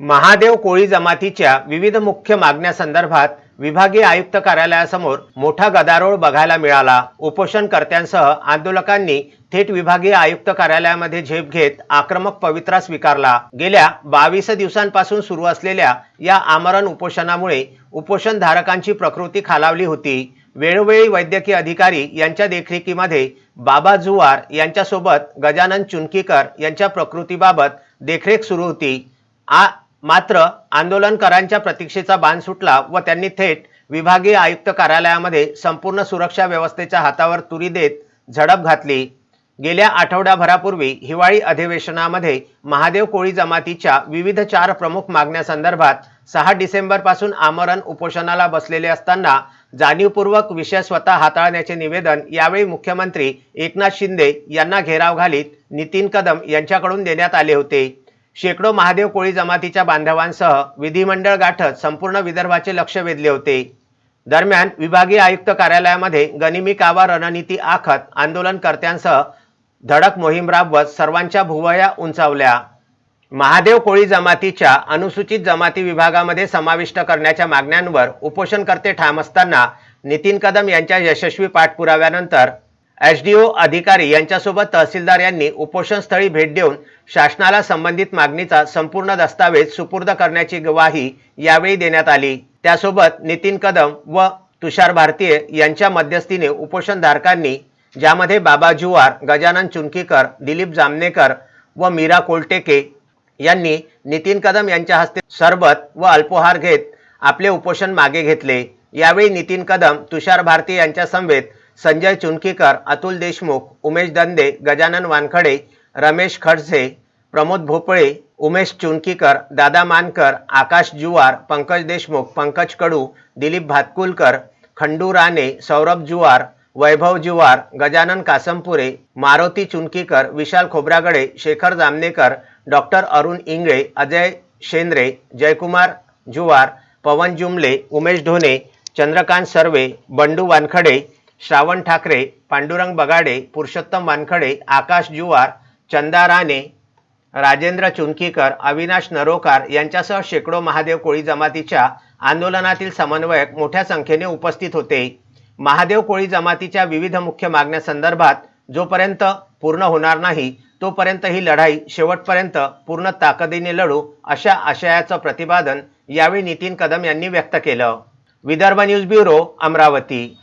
महादेव कोळी जमातीच्या विविध मुख्य मागण्यासंदर्भात विभागीय आयुक्त कार्यालयासमोर मोठा गदारोळ बघायला मिळाला. उपोषणकर्त्यांसह आंदोलकांनी थेट विभागीय आयुक्त कार्यालयामध्ये झेप घेत आक्रमक पवित्रा स्वीकारला. गेल्या बावीस दिवसांपासून सुरू असलेल्या या आमरण उपोषणामुळे उपोषणधारकांची प्रकृती खालावली होती. वेळोवेळी वैद्यकीय अधिकारी यांच्या देखरेखीमध्ये बाबा जुवार यांच्यासोबत गजानन चुनकीकर यांच्या प्रकृतीबाबत देखरेख सुरू होती. आ मात्र आंदोलनकारांच्या प्रतीक्षेचा बाण सुटला व त्यांनी थेट विभागीय आयुक्त कार्यालयामध्ये संपूर्ण सुरक्षा व्यवस्थेच्या हातावर तुरी देत झडप घातली. गेल्या आठवड्याभरापूर्वी हिवाळी अधिवेशनामध्ये महादेव कोळी जमातीच्या विविध चार प्रमुख मागण्यासंदर्भात सहा डिसेंबरपासून आमरण उपोषणाला बसलेले असताना जाणीवपूर्वक विषय स्वतः हाताळण्याचे निवेदन यावेळी मुख्यमंत्री एकनाथ शिंदे यांना घेराव घालीत. नितीन कदम यांच्याकडून देण्यात आले होते. शेकडो महादेव कोळी जमातीच्या बांधवांसह विधिमंडळ गाठत संपूर्ण विदर्भाचे लक्ष वेधले होते. दरम्यान विभागीय आयुक्त कार्यालयामध्ये गनिमी कावा रणनीती आखत आंदोलनकर्त्यांसह धडक मोहीम राबवत सर्वांच्या भुवया उंचावल्या. महादेव कोळी जमातीच्या अनुसूचित जमाती विभागामध्ये समाविष्ट करण्याच्या मागण्यांवर उपोषणकर्ते ठाम असताना नितीन कदम यांच्या यशस्वी पाठपुराव्यानंतर एच अधिकारी यांच्यासोबत तहसीलदार यांनी उपोषणस्थळी भेट देऊन शासनाला संबंधित मागणीचा संपूर्ण दस्तावेज सुपूर्द करण्याची ग्वाही यावेळी देण्यात आली. त्यासोबत नितीन कदम व तुषार भारतीय यांच्या मध्यस्थीने उपोषणधारकांनी ज्यामध्ये बाबा जुवार गजानन चुनकीकर दिलीप जामनेकर व मीरा कोलटेके यांनी नितीन कदम यांच्या हस्ते सरबत व अल्पोहार घेत आपले उपोषण मागे घेतले. यावेळी नितीन कदम तुषार भारती यांच्या समवेत संजय चुनकीकर अतुल देशमुख उमेश दंदे गजानन वानखडे रमेश खडसे प्रमोद भोपळे उमेश चुनकीकर दादा मानकर आकाश जुवार पंकज देशमुख पंकज कडू दिलीप भातकुलकर खंडू राणे सौरभ जुवार वैभव जुवार गजानन कासमपुरे मारुती चुनकीकर विशाल खोब्रागडे शेखर जामनेकर डॉक्टर अरुण इंगळे अजय शेंद्रे जयकुमार जुवार पवन जुमले उमेश ढोणे चंद्रकांत सर्वे बंडू वानखडे श्रावण ठाकरे पांडुरंग बगाडे पुरुषोत्तम वानखडे आकाश जुवार चंदा राणे राजेंद्र चुनकीकर अविनाश नरोकार यांच्यासह शेकडो महादेव कोळी जमातीच्या आंदोलनातील समन्वयक मोठ्या संख्येने उपस्थित होते. महादेव कोळी जमातीच्या विविध मुख्य मागण्यासंदर्भात जोपर्यंत पूर्ण होणार नाही तोपर्यंत ही लढाई शेवटपर्यंत पूर्ण ताकदीने लढू अशा आशयाचं प्रतिपादन यावेळी नितीन कदम यांनी व्यक्त केलं. Vidarbha news bureau Amravati.